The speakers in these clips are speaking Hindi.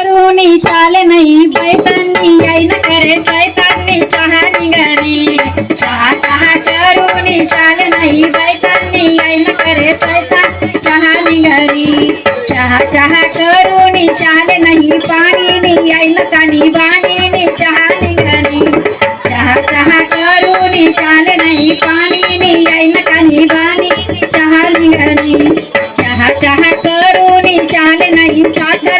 करूनी चाले नाही बैतांनी यायला करे चहा निघाली चहा चहा करूनी चाले नाही बैतांनी यायला करे सैतान चहा निघाली चहा चहा करूनी चाले नाही, पाणीनी यायला कानी बाणीनी चहा निघाली चहा चहा करूनी चाले नाही, पाणीनी यायला कानी बाणीनी चहा निघाली चहा चहा करूनी चाले नाही साखरणी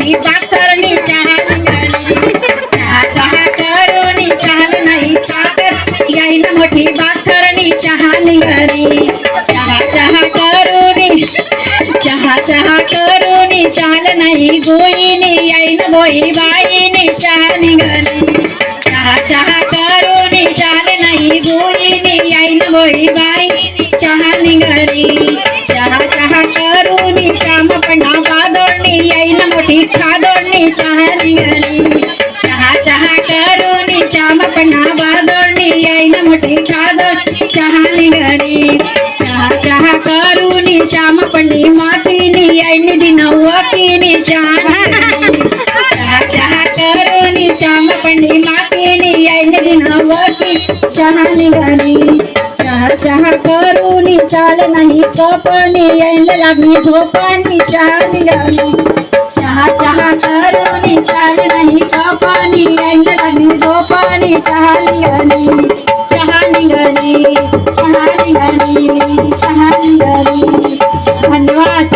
यायला मोठी पाखरणी चहा निघाली चहा चहा करूनी चाले नाही साखर यायला मोठी पाखरणी चहा चहा चहा करूनी चहा चहा करूनी चाल नाही बोई चहा चहा चहा करूनी चाल नाही गोईनी यायला बोई बाईनी चहा निघाली चहा चहा करूनी मोठी चहा चहा चहा चहा चहा चहा करूनी श्यामपणी मातीनी यायनी दिन वकीनी चहा. चहा चहा करूनी श्यामपणी मातीनी यायनी दिन वकी चहा निघाली चहा चहा चाल नाही कपणी यायला लागली झोपानी चहा चहा चहा करूनी चाल नाही कपानी यायला लागली झोपानी चहा निघाली चहा निघाली चहा निघाली चहा निघाली. धन्यवाद.